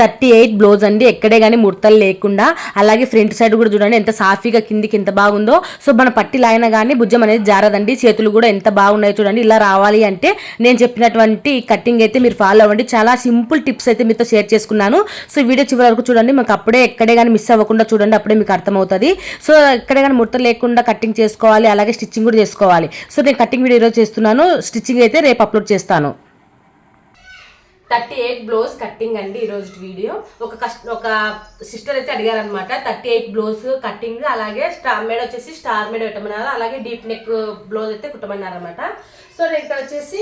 Thirty eight blouse అండి. ఎక్కడే కానీ ముడతలు లేకుండా అలాగే ఫ్రంట్ సైడ్ కూడా చూడండి ఎంత సాఫీగా కిందికి ఎంత బాగుందో. సో మన పట్టి లాగిన కానీ భుజం అనేది జారదండి. చేతులు కూడా ఎంత బాగున్నాయో చూడండి. ఇలా రావాలి అంటే నేను చెప్పినటువంటి కటింగ్ అయితే మీరు ఫాలో అవ్వండి. చాలా సింపుల్ టిప్స్ అయితే మీతో షేర్ చేసుకున్నాను. సో వీడియో చివరి వరకు చూడండి. మాకు అప్పుడే ఎక్కడే కానీ మిస్ అవ్వకుండా చూడండి. అప్పుడే మీకు అర్థమవుతుంది. సో ఎక్కడే కానీ ముడత లేకుండా కటింగ్ చేసుకోవాలి. అలాగే స్టిచ్చింగ్ కూడా చేసుకోవాలి. సో నేను కటింగ్ వీడియో ఈరోజు చేస్తున్నాను. స్టిచ్చింగ్ అయితే రేపు అప్లోడ్ చేస్తాను. థర్టీ ఎయిట్ బ్లౌజ్ కట్టింగ్ అండి ఈరోజు వీడియో. ఒక కష్ట ఒక సిస్టర్ అయితే అడిగారనమాట థర్టీ ఎయిట్ బ్లౌజ్ కట్టింగ్ అలాగే స్టార్ మేడ్ వచ్చేసి స్టార్ మేడ్ పెట్టమన్నారు అలాగే డీప్ నెక్ బ్లౌజ్ అయితే కుట్టమన్నారు అనమాట సో నేను ఇక్కడ వచ్చేసి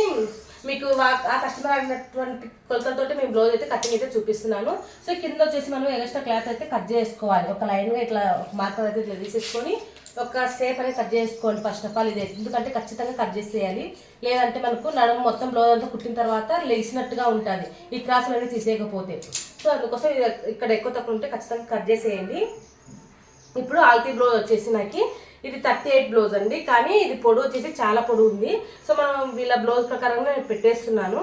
మీకు వా- ఆ కస్టమర్ అడిగినటువంటి కొలతలతో మేము బ్లౌజ్ అయితే కటింగ్ అయితే చూపిస్తున్నాను. సో కింద వచ్చేసి మనం ఎక్స్ట్రా క్లాత్ అయితే కట్ చేసుకోవాలి. ఒక లైన్గా ఇట్లా మార్కర్ అయితే ఇట్లా తీసేసుకొని ఒక స్టేప్ అనేది కట్ చేసుకోండి ఫస్ట్ ఆఫ్ ఆల్ ఇది. ఎందుకంటే ఖచ్చితంగా కట్ చేసేయాలి. లేదంటే మనకు నడుము మొత్తం బ్లౌజ్ అంతా కుట్టిన తర్వాత లేచినట్టుగా ఉంటుంది. ఈ క్రాస్ అనేది తీసేయకపోతే. సో అందుకోసం ఇక్కడ ఎక్కువ తక్కువ ఉంటే ఖచ్చితంగా కట్ చేసేయండి. ఇప్పుడు ఆల్తీ బ్లౌజ్ వచ్చేసి నాకు ఇది థర్టీ ఎయిట్ బ్లౌజ్ అండి. కానీ ఇది పొడవు వచ్చేసి చాలా పొడవు ఉంది. సో మనం వీళ్ళ బ్లౌజ్ ప్రకారంగా నేను పెట్టేస్తున్నాను.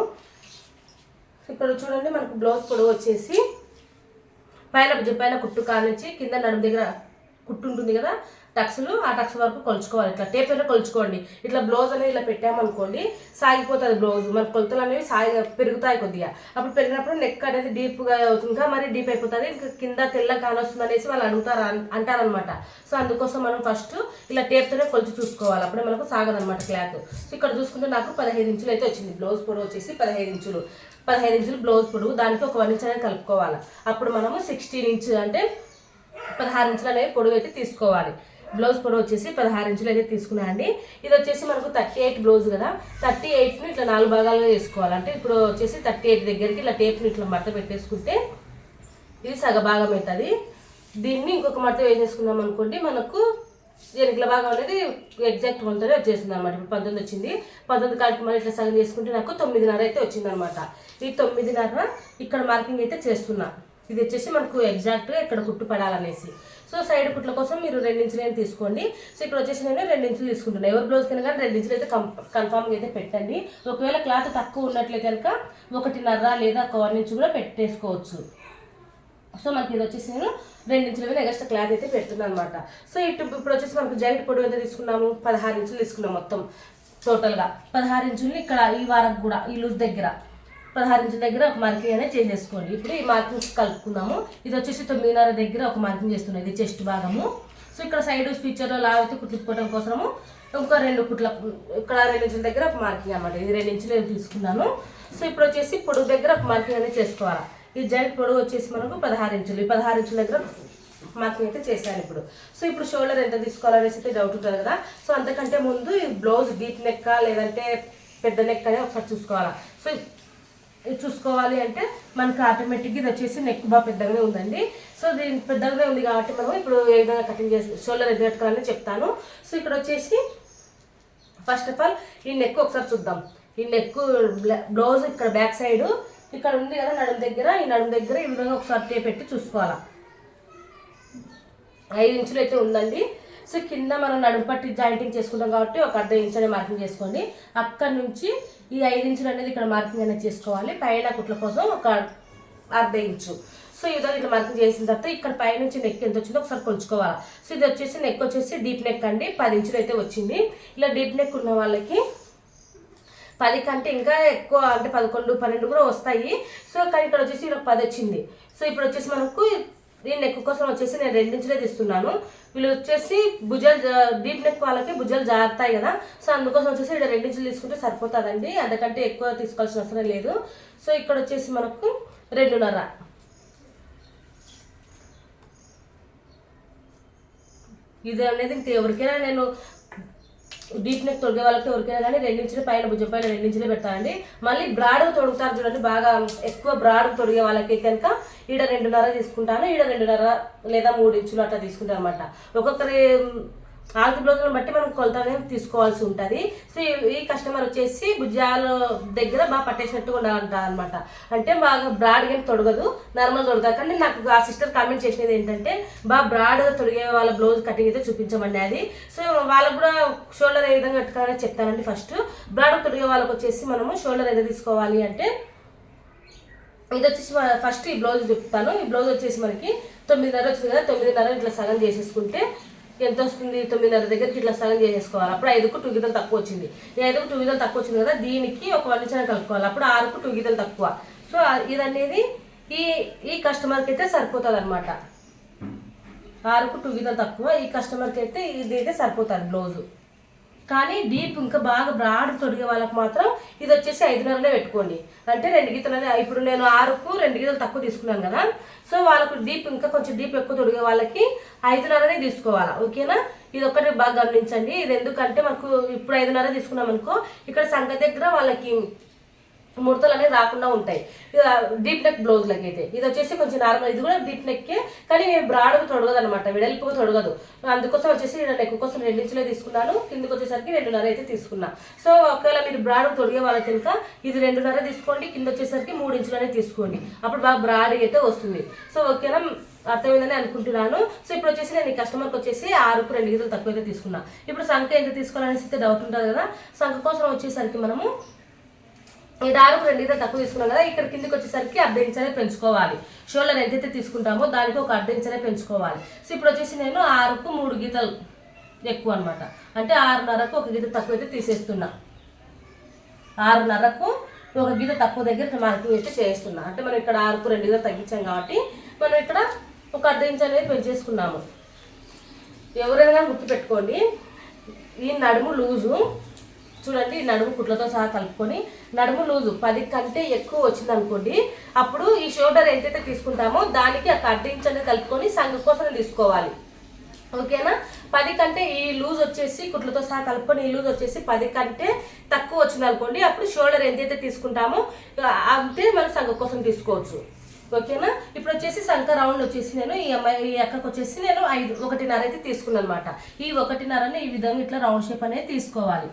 ఇక్కడ చూడండి మనకు బ్లౌజ్ పొడవు వచ్చేసి పైన పైన కుట్టు కానించి కింద నడుము దగ్గర కుట్టు ఉంటుంది కదా టక్స్లు ఆ టక్స్ వరకు కొలుచుకోవాలి. ఇట్లా టేప్ అయినా కొలుచుకోండి. ఇట్లా బ్లౌజ్ అనేది ఇలా పెట్టామనుకోండి సాగిపోతుంది బ్లౌజ్. మన కొలతలు అనేవి సాగి పెరుగుతాయి కొద్దిగా. అప్పుడు పెరిగినప్పుడు నెక్ అనేది డీప్గా అవుతుంది. ఇంకా మరి డీప్ అయిపోతుంది. ఇంకా కింద తెల్ల కానొస్తుంది అనేసి వాళ్ళు అడుగుతారు అంటారనమాట సో అందుకోసం మనం ఫస్ట్ ఇలా టేప్తోనే కొలిచి చూసుకోవాలి. అప్పుడే మనకు సాగదనమాట క్లాత్. సో ఇక్కడ చూసుకుంటే నాకు పదహైదు ఇంచులు అయితే వచ్చింది. బ్లౌజ్ పొడవు వచ్చేసి పదహైదు ఇంచులు. పదహైదు ఇంచులు బ్లౌజ్ పొడవు. దానికి ఒక వన్ ఇంచ్ అనేది కలుపుకోవాలి. అప్పుడు మనము సిక్స్టీన్ ఇంచ్ అంటే పదహారు ఇంచులు అనేవి పొడవు అయితే తీసుకోవాలి. బ్లౌజ్ పొడవు వచ్చేసి పదహారు ఇంచులు అయితే తీసుకున్నా అండి. ఇది వచ్చేసి మనకు థర్టీ ఎయిట్ బ్లౌజ్ కదా. థర్టీ ఎయిట్ని ఇట్లా నాలుగు భాగాలుగా చేసుకోవాలి. అంటే ఇప్పుడు వచ్చేసి థర్టీ ఎయిట్ దగ్గరికి ఇట్లా టేప్ని ఇట్లా మడత పెట్టేసుకుంటే ఇది సగ భాగం అవుతుంది. దీన్ని ఇంకొక మడత వేసేసుకున్నాం అనుకోండి మనకు ఎనికల భాగం అనేది ఎగ్జాక్ట్ వంతనే వచ్చేసింది అనమాట ఇప్పుడు పంతొమ్మిది వచ్చింది. పంతొమ్మిది కలిపి మరి ఇట్లా సగం చేసుకుంటే నాకు తొమ్మిదిన్నర అయితే వచ్చిందనమాట ఈ తొమ్మిదిన్నర ఇక్కడ మార్కింగ్ అయితే చేస్తున్నాను ఇది వచ్చేసి మనకు ఎగ్జాక్ట్గా ఇక్కడ కుట్టు పడాలనేసి. సో సైడ్ కుట్ల కోసం మీరు రెండించులు అయితే తీసుకోండి. సో ఇక్కడ వచ్చేసి నేను రెండించులు తీసుకుంటున్నాను ఎవరి బ్లౌజ్ కింద కానీ రెండించులు అయితే కం కన్ఫామ్గా అయితే పెట్టండి. ఒకవేళ క్లాత్ తక్కువ ఉన్నట్లయితే కనుక ఒకటిన్నర లేదా ఒక వన్ కూడా పెట్టేసుకోవచ్చు. సో మనకి ఇది వచ్చేసి నేను రెండించుల మీద ఎగస్ట్రా క్లాత్ అయితే పెడుతున్నాను అనమాట సో ఇటు ఇప్పుడు వచ్చేసి మనకు జాకెట్ పొడవు ఎంత తీసుకున్నాము? పదహారు ఇంచులు తీసుకున్నాం మొత్తం టోటల్గా పదహారు ఇంచులు ఇక్కడ ఈ వారం కూడా ఈ లూజ్ దగ్గర. పదహారు ఇంచుల దగ్గర ఒక మార్కింగ్ అనేది చేసేసుకోండి. ఇప్పుడు ఈ మార్కింగ్స్ కలుపుకుందాము. ఇది వచ్చేసి తొమ్మిదిన్నర దగ్గర ఒక మార్కింగ్ చేస్తున్నాం. ఇది చెస్ట్ భాగము. సో ఇక్కడ సైడ్ ఫీచర్లో లావైతే కుట్లిపోవడం కోసము ఇంకో రెండు కుట్ల ఇక్కడ రెండు ఇంచుల దగ్గర ఒక మార్కింగ్ అనమాట ఇది రెండు ఇంచులు నేను తీసుకున్నాను. సో ఇప్పుడు వచ్చేసి పొడుగు దగ్గర ఒక మార్కింగ్ అనేది చేసుకోవాలి. ఈ జాయింట్ పొడవు వచ్చేసి మనకు పదహారు ఇంచులు. ఈ పదహారు ఇంచుల దగ్గర మార్కింగ్ అయితే చేశాను ఇప్పుడు. సో ఇప్పుడు షోల్డర్ ఎంత తీసుకోవాలనేసి అయితే డౌట్ ఉంటుంది కదా. సో అంతకంటే ముందు ఈ బ్లౌజ్ డీప్ నెక్క లేదంటే పెద్ద నెక్క అనేది ఒకసారి చూసుకోవాలా. సో చూసుకోవాలి అంటే మనకు ఆటోమేటిక్గా ఇది వచ్చేసి నెక్ బాగా పెద్దగానే ఉందండి. సో దీని పెద్దగానే ఉంది కాబట్టి మనం ఇప్పుడు ఏ విధంగా కటింగ్ చేసి షోల్డర్ ఎదురు కట్టుకోవాలని చెప్తాను. సో ఇక్కడ వచ్చేసి ఫస్ట్ ఆఫ్ ఆల్ ఈ నెక్ ఒకసారి చూద్దాం. ఈ నెక్ బ్లౌజ్ ఇక్కడ బ్యాక్ సైడ్ ఇక్కడ ఉంది కదా నడుము దగ్గర. ఈ నడుము దగ్గర ఈ విధంగా ఒకసారి టేప్ పెట్టి చూసుకోవాలా. ఐదు ఇంచులు అయితే ఉందండి. సో కింద మనం నడుము పట్టి జాయింటింగ్ చేసుకుంటాం కాబట్టి ఒక అర్ధ ఇంచ్ అనే మార్కింగ్ చేసుకోండి. అక్కడ నుంచి ఈ ఐదు ఇంచులు అనేది ఇక్కడ మార్కింగ్ అనేది చేసుకోవాలి. పైన కుట్ల కోసం ఒక అర్ధ ఇంచు. సో ఈ విధంగా ఇట్లా మార్కింగ్ చేసిన తర్వాత ఇక్కడ పైనుంచి నెక్ ఎంత వచ్చిందో ఒకసారి కొలుచుకోవాలి. సో ఇది వచ్చేసి నెక్ వచ్చేసి డీప్ నెక్ అండి. పది ఇంచులు అయితే వచ్చింది. ఇలా డీప్ నెక్ ఉన్న వాళ్ళకి పది కంటే ఇంకా ఎక్కువ అంటే పదకొండు పన్నెండు కూడా వస్తాయి. సో కానీ ఇక్కడ వచ్చేసి నాకు పది వచ్చింది. సో ఇప్పుడు వచ్చేసి మనకు దీని నెక్ కోసం వచ్చేసి నేను రెండించులే తీస్తున్నాను. వీళ్ళు వచ్చేసి భుజాలు డీప్ నెక్ వాళ్ళకి భుజాలు జారుతాయి కదా. సో అందుకోసం వచ్చేసి ఇక్కడ రెండించులు తీసుకుంటే సరిపోతుందండి. అంతకంటే ఎక్కువ తీసుకోవాల్సిన అవసరం లేదు. సో ఇక్కడ వచ్చేసి మనకు రెండున్నర. ఇది అనేది ఇంకా ఎవరికైనా నేను డీప్ నెక్ తొడిగే వాళ్ళకి ఎవరికైనా కానీ రెండించిన పైన భుజం పైన రెండించిన పెడతానండి మళ్ళీ బ్రాడ్ తొడుగుతారు చూడండి బాగా ఎక్కువ బ్రాడ్ తొడిగే వాళ్ళకి కనుక ఈడ రెండున్నర తీసుకుంటాను ఈడ రెండున్నర లేదా మూడు ఇంచులు అట్లా తీసుకుంటాను అనమాట ఒక్కొక్కరి ఆల్తి బ్లౌజ్ని బట్టి మనం కొలత అనేది తీసుకోవాల్సి ఉంటుంది. సో ఈ- కస్టమర్ వచ్చేసి భుజాల దగ్గర బాగా పట్టేసినట్టుగా ఉండాలంట అనమాట అంటే బాగా బ్రాడ్ ఏం తొడగదు నార్మల్ తొడగదు. కానీ నాకు ఆ సిస్టర్ కామెంట్ చేసినది ఏంటంటే బాగా బ్రాడ్గా తొడిగే వాళ్ళ బ్లౌజ్ కటింగ్ అయితే చూపించమండి అది. సో వాళ్ళకు కూడా షోల్డర్ ఏ విధంగా కట్టుకోవాలని చెప్తానండి ఫస్ట్. బ్రాడ్ తొడిగే వాళ్ళకి వచ్చేసి మనము షోల్డర్ ఏదో తీసుకోవాలి అంటే ఇది వచ్చేసి ఫస్ట్ ఈ బ్లౌజ్ చెప్తాను. ఈ బ్లౌజ్ వచ్చేసి మనకి తొమ్మిదిన్నర వచ్చింది కదా తొమ్మిదిన్నర ఇట్లా సగం చేసేసుకుంటే ఎంత వస్తుంది తొమ్మిదిన్నర దగ్గరికి ఇట్లా సగం చేసేసుకోవాలి. అప్పుడు ఐదుకు టూ గీతలు తక్కువ వచ్చింది. ఈ ఐదుకు టూ గీతలు తక్కువ వచ్చింది కదా దీనికి ఒక వన్ ఇంచ్ కలుపుకోవాలి. అప్పుడు ఆరుకు టూ గీతలు తక్కువ. సో ఇది అనేది ఈ ఈ కస్టమర్కి అయితే సరిపోతుంది అనమాట ఆరుకు టూ గీతలు తక్కువ ఈ కస్టమర్కి అయితే ఇది అయితే సరిపోతుంది బ్లౌజు. కానీ డీప్ ఇంకా బాగా బ్రాడ్ తొడిగే వాళ్ళకి మాత్రం ఇది వచ్చేసి ఐదున్నరనే పెట్టుకోండి. అంటే రెండు గీతలనే ఇప్పుడు నేను ఆరుకు రెండు గీతలు తక్కువ తీసుకున్నాను కదా. సో వాళ్ళకు డీప్ ఇంకా కొంచెం డీప్ ఎక్కువ తొడిగే వాళ్ళకి ఐదున్నరనే తీసుకోవాలా. ఓకేనా? ఇది ఒక్కటి బాగా గమనించండి. ఇది ఎందుకంటే మనకు ఇప్పుడు ఐదున్నర తీసుకున్నాం అనుకో ఇక్కడ సంగ దగ్గర వాళ్ళకి ముడతలు అనేవి రాకుండా ఉంటాయి. డీప్ నెక్ బ్లౌజ్లకి అయితే ఇది వచ్చేసి కొంచెం నార్మల్ ఇది కూడా డీప్ నెక్కే కానీ బ్రాడ్గా తొడగదు అనమాట వెడల్పుగా తొడగదు. అందుకోసం వచ్చేసి నేను నెక్ కోసం రెండించులే తీసుకున్నాను. కిందకి వచ్చేసరికి రెండున్నర అయితే తీసుకున్నా. సో ఒకవేళ మీరు బ్రాడ్ తొడిగే వాళ్ళకి కనుక ఇది రెండున్నర తీసుకోండి. కింద వచ్చేసరికి మూడు ఇంచులనే తీసుకోండి. అప్పుడు బాగా బ్రాడ్ అయితే వస్తుంది. సో ఓకేనా? అర్థమైందని అనుకుంటున్నాను. సో ఇప్పుడు వచ్చేసి నేను ఈ కస్టమర్కి వచ్చేసి ఆరుకు రెండు గీతలు తక్కువ అయితే తీసుకున్నా. ఇప్పుడు సంఖ్య ఎంత తీసుకోవాలనేసి అయితే డౌట్ ఉంటుంది కదా. సంఖ్య కోసం వచ్చేసరికి మనము ఈ దారం రెండు గీతలు తక్కువ తీసుకున్నాం కదా ఇక్కడ కిందికి వచ్చేసరికి అర్ధ ఇంచనే పెంచుకోవాలి. షోల్డర్ ఎంతైతే తీసుకుంటామో దానికి ఒక అర్ధ ఇంచనే పెంచుకోవాలి. సో ఇప్పుడు వచ్చేసి నేను ఆరుకు మూడు గీతలు ఎక్కువ అనమాట అంటే ఆరున్నరకు ఒక గీత తక్కువ అయితే తీసేస్తున్నా. ఆరున్నరకు ఒక గీత తక్కువ దగ్గర మార్కింగ్ అయితే చేస్తున్నా. అంటే మనం ఇక్కడ ఆరుకు రెండు గీతలు తగ్గించాం కాబట్టి మనం ఇక్కడ ఒక అర్ధ ఇంచ్ అనేది పెంచేసుకున్నాము. ఎవరైనా గుర్తుపెట్టుకోండి ఈ నడుము లూజు చూడండి ఈ నడుము కుట్లతో సహా కలుపుకొని నడుము లూజు పది కంటే ఎక్కువ వచ్చింది అనుకోండి అప్పుడు ఈ షోల్డర్ ఎంతైతే తీసుకుంటామో దానికి ఆ కట్ అనేది కలుపుకొని సంఘ కోసం తీసుకోవాలి. ఓకేనా? పది కంటే ఈ లూజ్ వచ్చేసి కుట్లతో సహా కలుపుకొని ఈ లూజ్ వచ్చేసి పది కంటే తక్కువ వచ్చింది అనుకోండి అప్పుడు షోల్డర్ ఎంతైతే తీసుకుంటామో అంతే మనం సంఘ కోసం తీసుకోవచ్చు. ఓకేనా? ఇప్పుడు వచ్చేసి సంక రౌండ్ వచ్చేసి నేను ఈ అమ్మాయి ఈ అక్కకు వచ్చేసి నేను ఐదు ఒకటిన్నర అయితే తీసుకున్నాను అనమాట ఈ ఒకటిన్నరని ఈ విధంగా ఇట్లా రౌండ్ షేప్ అనేది తీసుకోవాలి.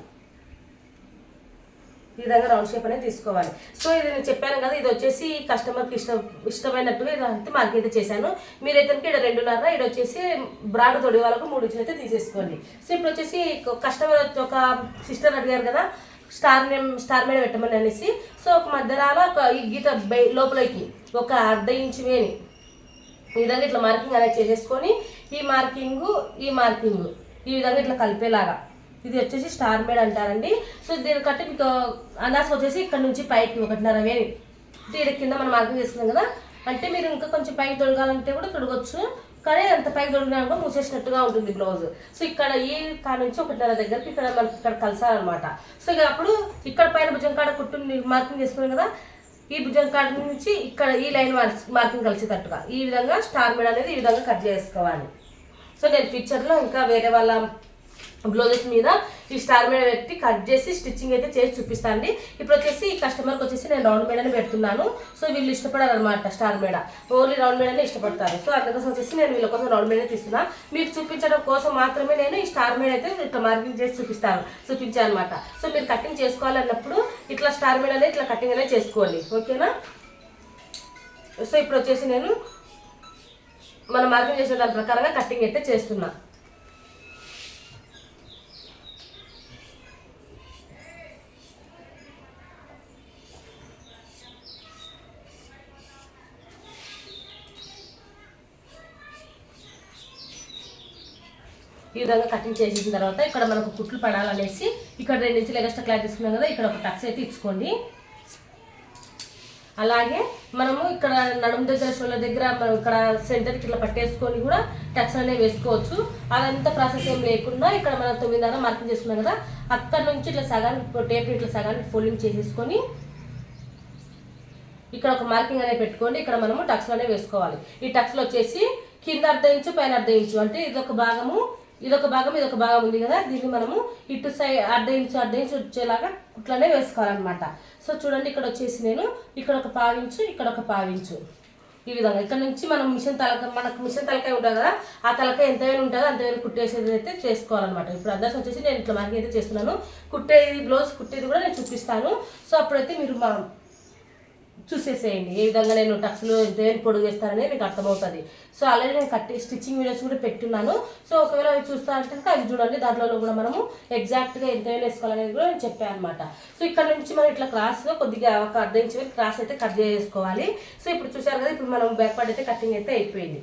ఈ విధంగా రౌండ్ షేప్ అనేది తీసుకోవాలి. సో ఇది నేను చెప్పాను కదా ఇది వచ్చేసి కస్టమర్కి ఇష్టం ఇష్టమైనట్టుగా ఇది అంతే మార్క్ అయితే చేశాను. మీరైతే ఇక్కడ రెండున్నర ఇది వచ్చేసి బ్రాడ్ తొడి వాళ్ళకు మూడు ఇంచులు అయితే తీసేసుకోండి. సో ఇప్పుడు వచ్చేసి కస్టమర్ ఒక సిస్టర్ అడిగారు కదా స్టార్ నేమ్ స్టార్ మీద పెట్టమని అనేసి. సో ఒక మధ్యరాల ఒక ఈ గీత బై- లోపలికి ఒక అర్ధ ఇంచు వేని ఈ విధంగా ఇట్లా మార్కింగ్ అనేది చేసేసుకొని ఈ మార్కింగు ఈ మార్కింగు ఈ విధంగా ఇట్లా కలిపేలాగా. ఇది వచ్చేసి స్టార్ మేడ్ అంటారండి. సో దీనికంటే మీకు అనాస్ వచ్చేసి ఇక్కడ నుంచి పైకి ఒకటిన్నర వేలు దీని కింద మనం మార్కింగ్ చేసుకున్నాం కదా. అంటే మీరు ఇంకా కొంచెం పైకి తొడగాలంటే కూడా తొడగొచ్చు. కానీ అంత పైకి తొడిగినా కూడా మూసేసినట్టుగా ఉంటుంది బ్లౌజ్. సో ఇక్కడ ఈ కాడ నుంచి ఒకటిన్నర దగ్గరికి ఇక్కడ మనకి ఇక్కడ కలిసారనమాట సో ఇక అప్పుడు ఇక్కడ పైన భుజం కాడ కుట్టు మార్కింగ్ చేసుకున్నాం కదా. ఈ భుజం కాడ నుంచి ఇక్కడ ఈ లైన్ మార్కింగ్ కలిసేటట్టుగా. ఈ విధంగా స్టార్ మేడ్ అనేది ఈ విధంగా కట్ చేసుకోవాలి. సో నేను పిక్చర్లో ఇంకా వేరే వాళ్ళ బ్లౌజెస్ మీద ఈ స్టార్ మీద పెట్టి కట్ చేసి స్టిచ్చింగ్ అయితే చేసి చూపిస్తాండి. ఇప్పుడు వచ్చేసి ఈ కస్టమర్కి వచ్చేసి నేను రౌండ్ మేడని పెడుతున్నాను. సో వీళ్ళు ఇష్టపడారనమాట స్టార్ మేడ ఓన్లీ రౌండ్ మేడనే ఇష్టపడతారు. సో అందుకోసం వచ్చేసి నేను వీళ్ళ కోసం రౌండ్ మేడనే తీస్తున్నా. మీకు చూపించడం కోసం మాత్రమే నేను ఈ స్టార్ మేడ అయితే ఇట్లా మార్కింగ్ చేసి చూపిస్తాను. చూపించాను అనమాట సో మీరు కటింగ్ చేసుకోవాలన్నప్పుడు ఇట్లా స్టార్ మేడ అనేది ఇట్లా కటింగ్ అనేది చేసుకోండి. ఓకేనా? సో ఇప్పుడు వచ్చేసి నేను మనం మార్కింగ్ చేసిన దాని ప్రకారంగా కటింగ్ అయితే చేస్తున్నాను ఈ విధంగా కటింగ్ చేసిన తర్వాత ఇక్కడ మనకు కుట్లు పడాలనేసి ఇక్కడ రెండు ఇంచులు ఎక్స్ట్రా క్లాత్ తీసుకున్నాం కదా ఇక్కడ ఒక టక్స్ అయితే ఇచ్చుకోండి. అలాగే మనము ఇక్కడ నడుము దగ్గర షోల్డర్ దగ్గర మనం ఇక్కడ సెంటర్కి ఇట్లా పట్టేసుకొని కూడా టక్స్ అనేవి వేసుకోవచ్చు. అదంతా ప్రాసెస్ ఏం లేకుండా ఇక్కడ మనం తొమ్మిదిన్నర మార్కింగ్ చేసుకున్నాం కదా అక్కడ నుంచి ఇట్లా సగానికి టేప్ ఇట్లా సగానికి ఫోల్డింగ్ చేసేసుకొని ఇక్కడ ఒక మార్కింగ్ అనేది పెట్టుకోండి. ఇక్కడ మనము టక్స్ అనేవి వేసుకోవాలి. ఈ టక్స్లో వచ్చేసి కింద అర్ధ ఇంచు పైన అర్ధ ఇంచు. అంటే ఇదొక భాగము ఇదొక భాగం ఇదొక భాగం ఉంది కదా? దీన్ని మనము ఇటు సైడ్ అర్ధ ఇంచు అర్ధ ఇంచు వచ్చేలాగా కుట్లనే వేసుకోవాలన్నమాట. సో చూడండి ఇక్కడ వచ్చేసి నేను ఇక్కడ ఒక పావించు ఇక్కడ ఒక పావించు ఈ విధంగా. ఇక్కడ నుంచి మనం మిషన్ తలక మనకు మిషన్ తలకాయ ఉంటుంది కదా? ఆ తలకాయ ఎంత ఉంటుందో అంత కుట్టేసేది అయితే చేసుకోవాలన్నమాట. ఇప్పుడు అడ్రస్ వచ్చేసి నేను ఇట్లా మార్కింగ్ అయితే చేస్తున్నాను. కుట్టేది బ్లౌజ్ కుట్టేది కూడా నేను చూపిస్తాను. సో అప్పుడైతే మీరు మా చూసేసేయండి. ఏ విధంగా నేను టక్స్లు దేని పొడుగు వేస్తాననేది మీకు అర్థమవుతుంది. సో అలాగే నేను కట్టి స్టిచ్చింగ్ వీడియోస్ కూడా పెట్టున్నాను. సో ఒకవేళ అవి చూస్తా అంటే అవి చూడండి. దాంట్లో కూడా మనము ఎగ్జాక్ట్గా ఎంత వేసుకోవాలనేది కూడా నేను చెప్పాను అనమాట సో ఇక్కడ నుంచి మనం ఇట్లా క్రాస్గా కొద్దిగా ఒక అర్ధ ఇంచు క్రాస్ అయితే కట్ చేసుకోవాలి. సో ఇప్పుడు చూసారు కదా ఇప్పుడు మనం బ్యాక్ పార్ట్ అయితే కటింగ్ అయితే అయిపోయింది.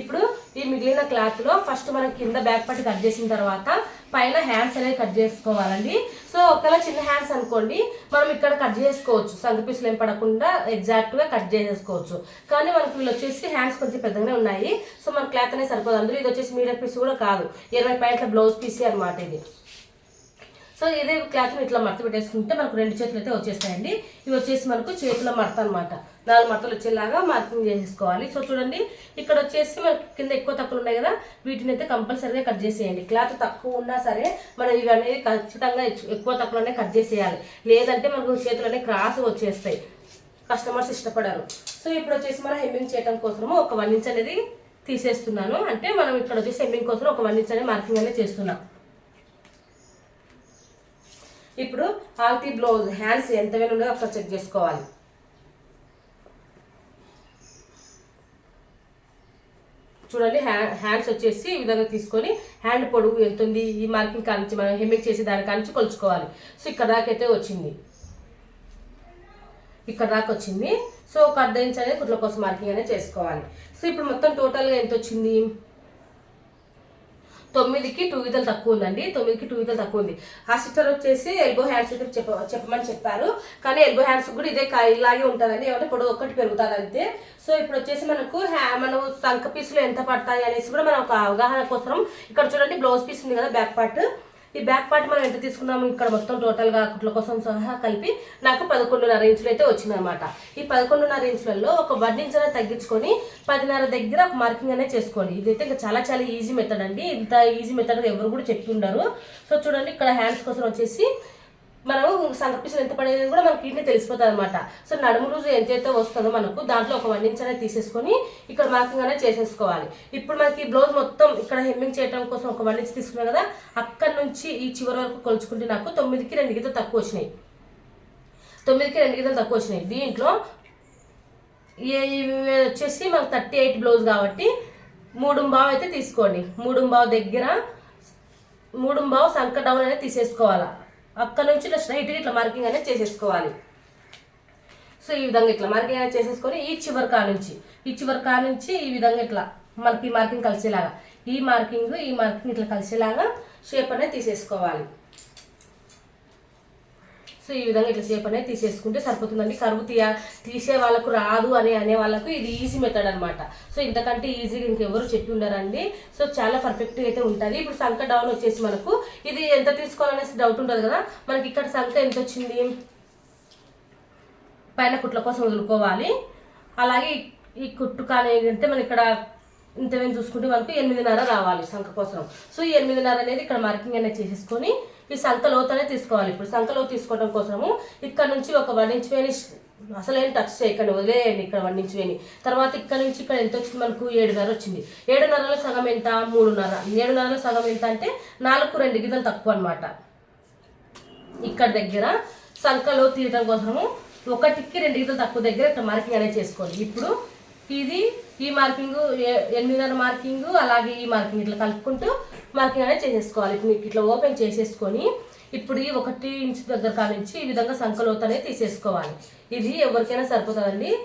ఇప్పుడు ఈ మిగిలిన క్లాత్లో ఫస్ట్ మనం కింద బ్యాక్ పార్ట్ కట్ చేసిన తర్వాత పైన హ్యాండ్స్ అనేది కట్ చేసుకోవాలండి. సో ఒకవేళ చిన్న హ్యాండ్స్ అనుకోండి మనం ఇక్కడ కట్ చేసుకోవచ్చు. సంగ పీసులు ఏం పడకుండా ఎగ్జాక్ట్గా కట్ చేసేసుకోవచ్చు కానీ మనకి వీళ్ళు వచ్చేసి హ్యాండ్స్ కొంచెం పెద్దగానే ఉన్నాయి. సో మన క్లాత్ అనేది సరిపోదు. అందులో ఇది వచ్చేసి మీడియం పీస్ కూడా కాదు. ఇరవై పాయింట్ల బ్లౌజ్ పీసే అనమాట ఇది. సో ఇదే క్లాత్ని ఇట్లా మడత పెట్టేసుకుంటే మనకు రెండు చేతులు అయితే వచ్చేస్తాయండి. ఇవి వచ్చేసి మనకు చేతుల మడత అనమాట నాలుగు మడతలు వచ్చేలాగా మార్కింగ్ చేసేసుకోవాలి. సో చూడండి ఇక్కడ వచ్చేసి మనకి కింద ఎక్కువ తక్కువ ఉన్నాయి కదా వీటిని అయితే కంపల్సరీగా కట్ చేసేయండి. క్లాత్ తక్కువ ఉన్నా సరే మనం ఇవి అనేది ఖచ్చితంగా ఎక్కువ తక్కువనే కట్ చేసేయాలి. లేదంటే మనకు చేతులు క్రాస్ వచ్చేస్తాయి. కస్టమర్స్ ఇష్టపడరు. సో ఇప్పుడు వచ్చేసి మనం హెమ్మింగ్ చేయడం కోసము ఒక వన్ ఇంచ్ అనేది తీసేస్తున్నాను. అంటే మనం ఇక్కడ వచ్చేసి హెమ్మింగ్ కోసం ఒక వన్ ఇంచ్ అనేది మార్కింగ్ అనేది చేస్తున్నాం. ఇప్పుడు ఆల్తీ బ్లౌజ్ హ్యాండ్స్ ఎంత వేలు ఉన్నదో ఒకసారి చెక్ చేసుకోవాలి. చూడండి హ్యాండ్స్ వచ్చేసి ఈ విధంగా తీసుకొని హ్యాండ్ పొడుగు ఎంత ఉంది ఈ మార్కింగ్ కానించి మనం హెమ్మింగ్ చేసి దాని కానించి కొలుచుకోవాలి. సో ఇక్కడ దాకైతే అయితే వచ్చింది. ఇక్కడ దాకా వచ్చింది. సో ఒక అర్ధ ఇంచ్ అనేది కుట్ల కోసం మార్కింగ్ అనేది చేసుకోవాలి. సో ఇప్పుడు మొత్తం టోటల్గా ఎంత వచ్చింది? తొమ్మిదికి టూ విధులు తక్కువ ఉందండి. తొమ్మిదికి టూ విధులు తక్కువ ఉంది. ఆ సిస్టర్ వచ్చేసి ఎల్బో హ్యాండ్స్ అయితే చెప్ప చెప్పమని చెప్పారు. కానీ ఎల్బో హ్యాండ్స్ కూడా ఇదే ఇలాగే ఉంటుందండి. ఏమంటే పొడవు ఒక్కటి పెరుగుతుంది అంతే సో ఇప్పుడు వచ్చేసి మనకు హ్యా- మనం సంక పీసులు ఎంత పడతాయి అనేసి కూడా మనం ఒక అవగాహన కోసం ఇక్కడ చూడండి బ్లౌజ్ పీస్ ఉంది కదా బ్యాక్ పార్ట్ ఈ బ్యాక్ పార్ట్ మనం ఎంత తీసుకున్నాము ఇక్కడ మొత్తం టోటల్గా కుట్ల కోసం సహా కలిపి నాకు పదకొండున్నర ఇంచులు అయితే వచ్చిందనమాట ఈ పదకొండున్నర ఇంచులలో ఒక వన్ ఇంచ్ అనేది తగ్గించుకొని పదిన్నర దగ్గర ఒక మార్కింగ్ అనేది చేసుకోండి. ఇదైతే ఇంకా చాలా చాలా ఈజీ మెథడ్ అండి. ఇంత ఈజీ మెథడ్ ఎవరు కూడా చెప్పి ఉండరు సో చూడండి ఇక్కడ హ్యాండ్స్ కోసం వచ్చేసి మనం సంగ ఎంత పడేది కూడా మనకి ఇంటిని తెలిసిపోతుంది అనమాట సో నడుము రోజు ఎంతైతే వస్తుందో మనకు దాంట్లో ఒక వన్ ఇంచ్ అనేది తీసేసుకొని ఇక్కడ మార్కింగ్ అనేది చేసేసుకోవాలి. ఇప్పుడు మనకి బ్లౌజ్ మొత్తం ఇక్కడ హెమ్మింగ్ చేయడం కోసం ఒక వన్ ఇంచ్ తీసుకున్నాం కదా అక్కడ నుంచి ఈ చివరి వరకు కొలుచుకుంటే నాకు తొమ్మిదికి రెండు గీతలు తక్కువ వచ్చినాయి. తొమ్మిదికి రెండు గీతలు తక్కువ వచ్చినాయి. దీంట్లో వచ్చేసి మనకు థర్టీ ఎయిట్ బ్లౌజ్ కాబట్టి మూడు అయితే తీసుకోండి. మూడు దగ్గర మూడు సంక డౌన్ అనేది తీసేసుకోవాలా. అక్కడ నుంచి ఇట్లా స్ట్రైట్గా ఇట్లా మార్కింగ్ అనేది చేసేసుకోవాలి. సో ఈ విధంగా ఇట్లా మార్కింగ్ అనేది చేసేసుకొని ఈ చివరి కా నుంచి ఈ చివరి కా నుంచి ఈ విధంగా ఇట్లా మనకి ఈ మార్కింగ్ కలిసేలాగా ఈ మార్కింగ్ ఈ మార్కింగ్ ఇట్లా కలిసేలాగా షేప్ అనేది తీసేసుకోవాలి. ఈ విధంగా ఇట్లా షేప్ అనేది తీసేసుకుంటే సరిపోతుందండి. కరువు తీయ తీసే వాళ్ళకు రాదు అని అనే వాళ్ళకు ఇది ఈజీ మెథడ్ అనమాట సో ఇంతకంటే ఈజీగా ఇంకెవరు చెప్పి ఉండరండి. సో చాలా పర్ఫెక్ట్గా అయితే ఉంటుంది. ఇప్పుడు సంఖ డౌన్ వచ్చేసి మనకు ఇది ఎంత తీసుకోవాలనేసి డౌట్ ఉంటుంది కదా. మనకి ఇక్కడ సంఖ ఎంత వచ్చింది పైన కుట్ల కోసం వదులుకోవాలి. అలాగే ఈ- కుట్టు కానీ ఏంటంటే మనం ఇక్కడ ఇంతమేం చూసుకుంటే మనకు ఎనిమిదిన్నర రావాలి సంఖ కోసం. సో ఈ ఎనిమిదిన్నర అనేది ఇక్కడ మార్కింగ్ అనేది చేసేసుకొని ఈ సంఖ తీసుకోవాలి. ఇప్పుడు సంఖ తీసుకోవడం కోసము ఇక్కడ నుంచి ఒక వన్ ఇంచ్ వేని అసలు టచ్ చేయకండి వదిలేయండి ఇక్కడ వన్ ఇంచ్ వేని. తర్వాత ఇక్కడ నుంచి ఇక్కడ ఎంత వచ్చింది? మనకు ఏడున్నర వచ్చింది. ఏడున్నరలో సగం ఎంత? మూడున్నర. ఏడున్నరలో సగం ఎంత అంటే నాలుగు రెండు గిదలు తక్కువ అనమాట ఇక్కడ దగ్గర సంఖలో తీయడం కోసము ఒకటికి రెండు గీతలు తక్కువ దగ్గర ఇక్కడ మార్కింగ్ అనేది చేసుకోండి. ఇప్పుడు ఇది ఈ మార్కింగ్ ఎనిమిదిన్నర మార్కింగ్ అలాగే ఈ మార్కింగ్ ఇట్లా కలుపుకుంటూ మార్కింగ్ అనేది చేసేసుకోవాలి మీకు ఇట్లా ఓపెన్ చేసేసుకొని ఇప్పుడు ఈ ఒకటి ఇంచ్ దగ్గర కానించి ఈ విధంగా సంఖలోతు అనేది తీసేసుకోవాలి. ఇది ఎవరికైనా సరిపోతుందండి.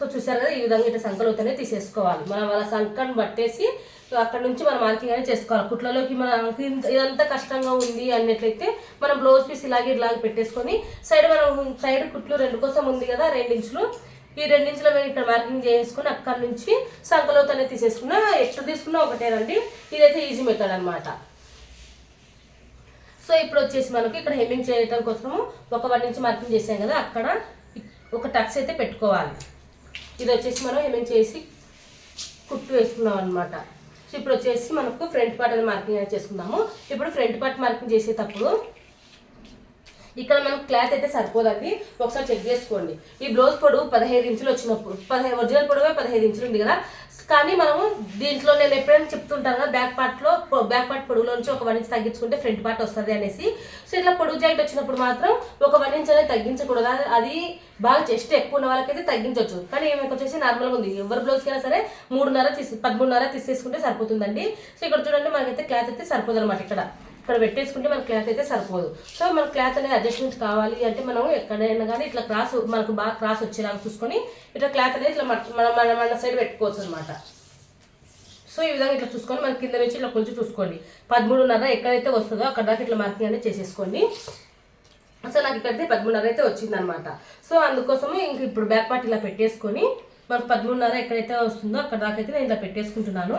సో చూసారు కదా ఈ విధంగా ఇట్లా సంఖలోతు అనేది తీసేసుకోవాలి. మనం వాళ్ళ సంకను పట్టేసి అక్కడ నుంచి మనం మార్కింగ్ అనేది చేసుకోవాలి. కుట్లలోకి మనకి ఇంత- ఇదంతా కష్టంగా ఉంది అన్నట్లయితే మనం బ్లౌజ్ పీస్ ఇలాగే ఇలాగే పెట్టేసుకొని సైడ్ మనం సైడ్ కుట్లు రెండు కోసం ఉంది కదా రెండు ఇంచులు. ఈ రెండింటిలో మేము ఇక్కడ మార్కింగ్ చేసుకుని అక్కడి నుంచి సంకలోతు అనేది తీసేసుకున్నా ఎక్కడ తీసుకున్నా ఒకటేనండి ఇదైతే ఈజీ మెథడ్ అనమాట సో ఇప్పుడు వచ్చేసి మనకి ఇక్కడ హెమ్మింగ్ చేయడం కోసము ఒక వన్ నుంచి మార్కింగ్ చేసాం కదా అక్కడ ఒక టక్స్ అయితే పెట్టుకోవాలి. ఇది వచ్చేసి మనం హెమ్మింగ్ చేసి కుట్టు వేసుకున్నాం అనమాట సో ఇప్పుడు వచ్చేసి మనకు ఫ్రంట్ పార్ట్ అనేది మార్కింగ్ అనేది చేసుకుందాము. ఇప్పుడు ఫ్రంట్ పార్ట్ మార్కింగ్ చేసేటప్పుడు ఇక్కడ మనకు క్లాత్ అయితే సరిపోదండి. ఒకసారి చెక్ చేసుకోండి. ఈ బ్లౌజ్ పొడవు పదహైదు ఇంచులు వచ్చినప్పుడు పదహైదు ఒరిజినల్ పొడవే పదహైదు ఇంచులు ఉంది కదా. కానీ మనము దీంట్లో నేను ఎప్పుడైనా చెప్తుంటాను కదా బ్యాక్ పార్ట్లో బ్యాక్ పార్ట్ పొడవులో నుంచి ఒక వన్ ఇంచ్ తగ్గించుకుంటే ఫ్రంట్ పార్ట్ వస్తుంది అనేసి. సో ఇట్లా పొడుగు జాకెట్ వచ్చినప్పుడు మాత్రం ఒక వన్ ఇంచ్ అనేది తగ్గించకూడదు. అది- బాగా చెస్ట్ ఎక్కువ ఉన్న వాళ్ళకైతే తగ్గించవచ్చు కానీ ఏమైనా వచ్చేసి నార్మల్గా ఉంది. ఎవరి బ్లౌజ్కైనా అయినా సరే మూడున్నర తీసి పదమూడున్నర తీసేసుకుంటే సరిపోతుందండి. సో ఇక్కడ చూడండి మనకైతే క్లాత్ అయితే సరిపోదు అనమాట ఇక్కడ. ఇక్కడ పెట్టేసుకుంటే మన క్లాత్ అయితే సరిపోదు. సో మన క్లాత్ అనేది అడ్జస్ట్మెంట్ కావాలి అంటే మనం ఎక్కడైనా కానీ ఇట్లా క్రాస్ మనకు బాగా క్రాస్ వచ్చేలాగా చూసుకొని ఇట్లా క్లాత్ అనేది ఇట్లా మన మన- మన సైడ్ పెట్టుకోవచ్చు అనమాట సో ఈ విధంగా ఇట్లా చూసుకొని మన కింద నుంచి ఇట్లా కొంచెం చూసుకోండి. పదమూడున్నర ఎక్కడైతే వస్తుందో అక్కడ దాకా ఇట్లా మార్కింగ్ అనేది చేసేసుకోండి. సో నాకు ఇక్కడైతే పదమూడున్నర అయితే వచ్చిందనమాట సో అందుకోసము ఇంక ఇప్పుడు బ్యాక్ పార్ట్ ఇలా పెట్టేసుకొని మనకు పదమూడున్నర ఎక్కడైతే వస్తుందో అక్కడ దాకా అయితే నేను ఇలా పెట్టేసుకుంటున్నాను.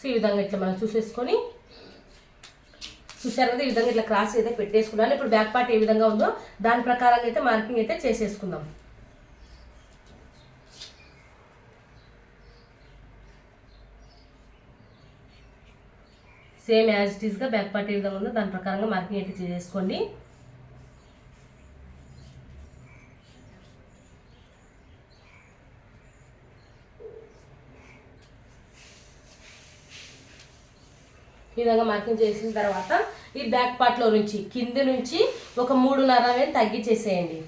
సో ఈ విధంగా ఇట్లా మనం చూసేసుకొని చూసారు కదా ఈ విధంగా ఇట్లా క్రాస్ అయితే పెట్టేసుకున్నాను. ఇప్పుడు బ్యాక్ పార్ట్ ఏ విధంగా ఉందో దాని ప్రకారంగా అయితే మార్కింగ్ అయితే చేసేసుకుందాం. సేమ్ యాజ్ ఇట్ ఈస్గా బ్యాక్ పార్ట్ ఏ విధంగా ఉందో దాని ప్రకారంగా మార్కింగ్ అయితే చేసేసుకోండి. విధంగా మార్కింగ్ చేసిన తర్వాత ఈ బ్యాక్ పార్ట్లో నుంచి కింది నుంచి ఒక మూడున్నర అనేది తగ్గించేసేయండి.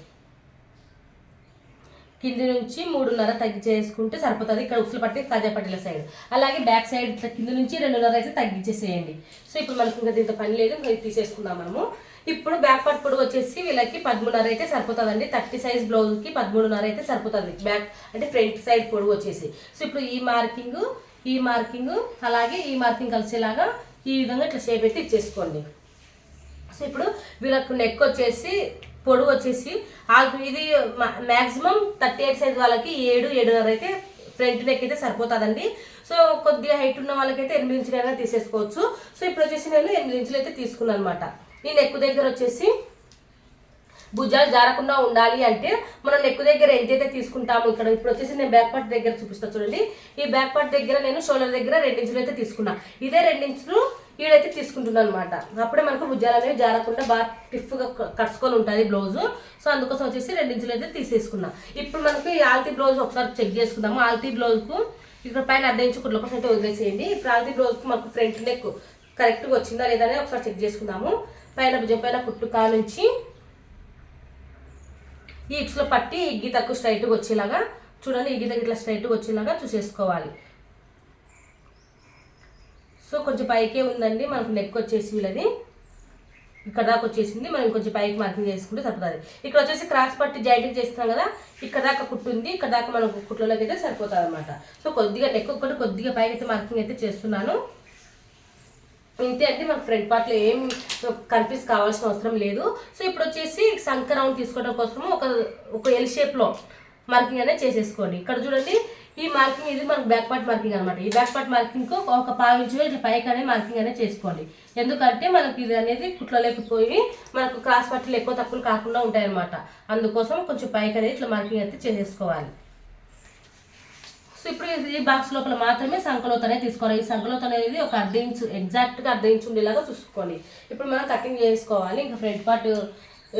కింది నుంచి మూడున్నర తగ్గించేసుకుంటే సరిపోతుంది. ఇక్కడ ఉసులు పట్టి కాజాపట్టిల సైడ్ అలాగే బ్యాక్ సైడ్ కింద కింది నుంచి రెండున్నర అయితే తగ్గించేసేయండి. సో ఇప్పుడు మనకి ఇంకా దీంతో పని లేదు. ఇంకా తీసేసుకుందాం మనము. ఇప్పుడు బ్యాక్ పార్ట్ పొడుగు వచ్చేసి వీళ్ళకి పదమూడున్నర అయితే సరిపోతుందండి. థర్టీ సైజ్ బ్లౌజ్కి పదమూడున్నర అయితే సరిపోతుంది. బ్యాక్ అంటే ఫ్రంట్ సైడ్ పొడుగు వచ్చేసి. సో ఇప్పుడు ఈ మార్కింగ్ ఈ మార్కింగ్ అలాగే ఈ మార్కింగ్ కలిసేలాగా ఈ విధంగా ఇట్లా షేప్ అయితే ఇచ్చేసుకోండి. సో ఇప్పుడు వీళ్ళకు నెక్ వచ్చేసి పొడవు వచ్చేసి ఇది మ్యాక్సిమం థర్టీ ఎయిట్ సైజ్ వాళ్ళకి ఏడు ఏడున్నర అయితే ఫ్రంట్ నెక్ అయితే సరిపోతుందండి. సో కొద్దిగా హైట్ ఉన్న వాళ్ళకైతే ఎనిమిది ఇంచులైనా తీసేసుకోవచ్చు. సో ఇప్పుడు వచ్చేసి నేను ఎనిమిది ఇంచులు అయితే తీసుకున్నాను అనమాట ఈ నెక్ దగ్గర వచ్చేసి భుజాలు జారకుండా ఉండాలి అంటే మనం నెక్ దగ్గర ఎంతైతే తీసుకుంటాము ఇక్కడ ఇప్పుడు వచ్చేసి నేను బ్యాక్ పార్ట్ దగ్గర చూపిస్తా చూడండి. ఈ బ్యాక్ పార్ట్ దగ్గర నేను షోల్డర్ దగ్గర రెండించులు అయితే తీసుకున్నా. ఇదే రెండించులు ఈడైతే తీసుకుంటున్నాను అనమాట అప్పుడే మనకు భుజాలు అనేవి జారకుండా బాగా టిఫ్గా కట్టుకొని ఉంటుంది బ్లౌజ్ సో అందుకోసం వచ్చేసి రెండించులు అయితే తీసేసుకున్నా. ఇప్పుడు మనకి ఈ ఆల్తీ బ్లౌజ్ ఒకసారి చెక్ చేసుకుందాము. ఆల్తీ బ్లౌజ్కు ఇక్కడ పైన అర్ధ ఇంచు కుట్ల కోసం అయితే వదిలేసేయండి. ఇప్పుడు ఆల్తీ బ్లౌజ్కి మనకు ఫ్రంట్ నెక్ కరెక్ట్గా వచ్చిందా లేదా అనేది ఒకసారి చెక్ చేసుకుందాము. పైన భుజం పైన కుట్టు కా నుంచి ఈ ఇక్స్లో పట్టి ఈ గీతకు స్ట్రైట్గా వచ్చేలాగా చూడండి ఈ గీతకి ఇట్లా స్ట్రైట్గా వచ్చేలాగా చూసేసుకోవాలి. సో కొంచెం పైకే ఉందండి మనకు నెక్ వచ్చేసి వీళ్ళది ఇక్కడ దాకా వచ్చేసింది మనం కొంచెం పైకి మార్కింగ్ చేసుకుంటే సరిపోతుంది. ఇక్కడ వచ్చేసి క్రాస్ పట్టి జాయింటింగ్ చేస్తున్నాం కదా ఇక్కడ దాకా కుట్టు ఉంది ఇక్కడ దాకా మనం కుట్లలోకి అయితే సరిపోతుంది అనమాట సో కొద్దిగా నెక్ ఒకటి కొద్దిగా పైకి అయితే మార్కింగ్ అయితే చేస్తున్నాను. ఇంతే అంటే మనకు ఫ్రంట్ పార్ట్లో ఏం కన్ఫ్యూజ్ కావాల్సిన అవసరం లేదు. సో ఇప్పుడు వచ్చేసి సంక రౌండ్ తీసుకోవడం కోసం ఒక ఒక ఎల్ షేప్లో మార్కింగ్ అనేది చేసేసుకోండి. ఇక్కడ చూడండి ఈ మార్కింగ్ ఇది మనకు బ్యాక్ పార్ట్ మార్కింగ్ అనమాట ఈ బ్యాక్ పార్ట్ మార్కింగ్కు ఒక పావించు ఇట్లా పైకి అనేది మార్కింగ్ అనేది చేసుకోండి. ఎందుకంటే మనకి ఇది అనేది కుట్లో లేకపోయి మనకు క్రాస్ పట్టులు ఎక్కువ తక్కువలు కాకుండా ఉంటాయి అనమాట అందుకోసం కొంచెం పైకి అనేది ఇట్లా మార్కింగ్ అయితే చేసేసుకోవాలి. సో ఇప్పుడు ఈ బాక్స్ లోపల మాత్రమే సంకలోత అనేది తీసుకోవాలి. ఈ సంకలోత అనేది ఒక అర్ధ ఇంచు ఎగ్జాక్ట్గా అర్ధ ఇంచు ఉండేలాగా చూసుకోండి. ఇప్పుడు మనం కటింగ్ చేసుకోవాలి. ఇంకా ఫ్రంట్ పార్ట్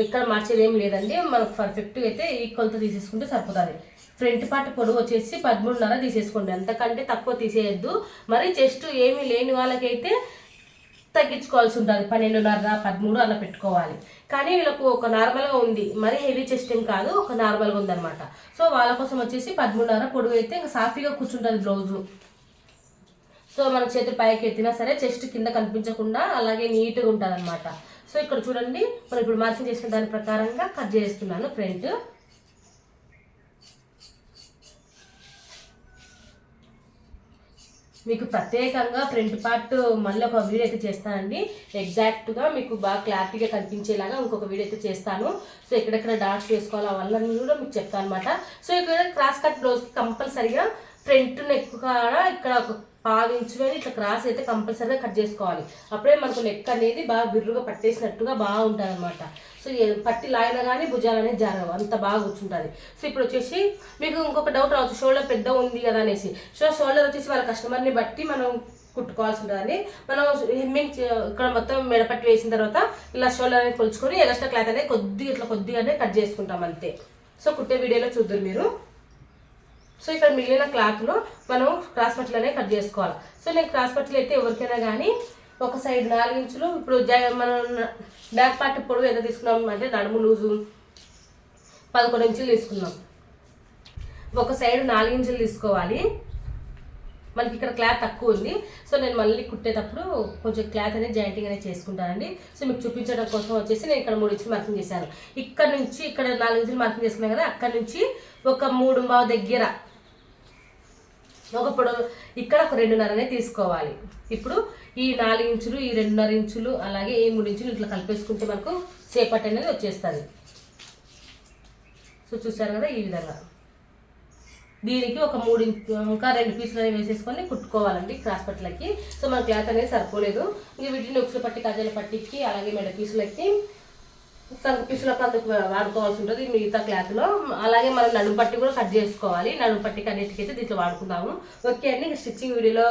ఇక్కడ మార్చేది ఏం లేదండి. మనకు పర్ఫెక్ట్గా అయితే ఈక్వల్తో తీసేసుకుంటే సరిపోతుంది. ఫ్రంట్ పార్ట్ పొడవు వచ్చేసి పదమూడున్నర తీసేసుకోండి. అంతకంటే తక్కువ తీసేయద్దు. మరి చెస్ట్ ఏమీ లేని వాళ్ళకైతే తగ్గించుకోవాల్సి ఉంటుంది పన్నెండున్నర పదమూడు అలా పెట్టుకోవాలి. కానీ వీళ్ళకు ఒక నార్మల్గా ఉంది. మరి హెవీ చెస్ట్ ఏం కాదు ఒక నార్మల్గా ఉందన్నమాట. సో వాళ్ళ కోసం వచ్చేసి పదమూడున్నర పొడుగు అయితే ఇంకా సాఫీగా కూర్చుంటుంది బ్లౌజు. సో మన చేతి పైకి ఎత్తినా సరే చెస్ట్ కింద కనిపించకుండా అలాగే నీట్గా ఉంటుంది అనమాట సో ఇక్కడ చూడండి మనం ఇప్పుడు మార్కింగ్ చేసిన దాని ప్రకారంగా కట్ చేస్తున్నాను ఫ్రంట్. మీకు ప్రత్యేకంగా ఫ్రంట్ పార్ట్ మళ్ళీ ఒక వీడియో అయితే చేస్తానండి. ఎగ్జాక్ట్గా మీకు బాగా క్లారిటీగా కనిపించేలాగా ఇంకొక వీడియో అయితే చేస్తాను. సో ఎక్కడెక్కడ డాట్స్ వేసుకోవాలా వల్ల కూడా మీకు చెప్తాను అనమాట సో ఇక్కడ క్రాస్ కట్ బ్లౌజ్కి కంపల్సరిగా ఫ్రంట్ నెక్ కాడ ఇక్కడ ఒక పావు ఇంచు ఇట్లా క్రాస్ అయితే కంపల్సరీగా కట్ చేసుకోవాలి. అప్పుడే మనకు నెక్ అనేది బాగా బిర్రుగా పట్టేసినట్టుగా బాగుంటుంది అనమాట సో పట్టి లాగినా కానీ భుజాలు అనేది జరగవు అంత బాగా కూర్చుంటుంది. సో ఇప్పుడు వచ్చేసి మీకు ఇంకొక డౌట్ రావచ్చు. షోల్డర్ పెద్ద ఉంది కదా అనేసి. సో షోల్డర్ వచ్చేసి వాళ్ళ కస్టమర్ని బట్టి మనం కుట్టుకోవాల్సి ఉంటుందండి. మనం హెమ్మింగ్ ఇక్కడ మొత్తం మెడపట్టి వేసిన తర్వాత ఇలా షోల్డర్ అనేది కొలుచుకొని ఎగస్ట్రా క్లాత్ అనేది కొద్దిగా ఇట్లా కొద్దిగానే కట్ చేసుకుంటాం అంతే. సో కుట్టే వీడియోలో చూద్దరు మీరు. సో ఇక్కడ మిగిలిన క్లాత్లో మనం క్రాస్ పట్లనే కట్ చేసుకోవాలి. సో నేను క్రాస్ పట్లు అయితే ఎవరికైనా కానీ ఒక సైడ్ నాలుగు ఇంచులు. ఇప్పుడు జ- మనం బ్యాక్ పార్ట్ పొడవు ఎంత తీసుకున్నాం అంటే నడుము లూజు పదకొండు ఇంచులు తీసుకున్నాం. ఒక సైడ్ నాలుగు ఇంచులు తీసుకోవాలి. మనకి ఇక్కడ క్లాత్ తక్కువ ఉంది. సో నేను మళ్ళీ కుట్టేటప్పుడు కొంచెం క్లాత్ అనేది జాయింటింగ్ అనేది చేసుకుంటానండి. సో మీకు చూపించడం కోసం వచ్చేసి నేను ఇక్కడ మూడు ఇంచులు మార్కింగ్ చేశాను. ఇక్కడ నుంచి ఇక్కడ నాలుగు ఇంచులు మార్కింగ్ చేసుకున్నాను కదా అక్కడ నుంచి ఒక మూడు బావ దగ్గర ఒకప్పుడు ఇక్కడ ఒక రెండున్నర అనేది తీసుకోవాలి. ఇప్పుడు ఈ నాలుగు ఇంచులు ఈ రెండున్నర ఇంచులు అలాగే ఈ మూడు ఇంచులు ఇట్లా కలిపేసుకుంటే మనకు చేపట్ అనేది వచ్చేస్తుంది. సో చూసారు కదా ఈ విధంగా. దీనికి ఒక మూడు ఇంచు ఇంకా రెండు పీసులు అనేవి వేసేసుకొని కుట్టుకోవాలండి క్రాస్ పట్లకి సో మన క్లాత్ అనేది సరిపోలేదు. ఇంక వీటిని ఉక్సుల పట్టి కజల పట్టికి అలాగే మెడ పీసులకి సంక పీసులకు అందుకు వాడుకోవాల్సి ఉంటుంది మిగతా క్లాత్లో. అలాగే మనం నడుము పట్టి కూడా కట్ చేసుకోవాలి. నడుము పట్టి అన్నిటికైతే దీంట్లో వాడుకుందాము. ఓకే అండి స్టిచ్చింగ్ వీడియోలో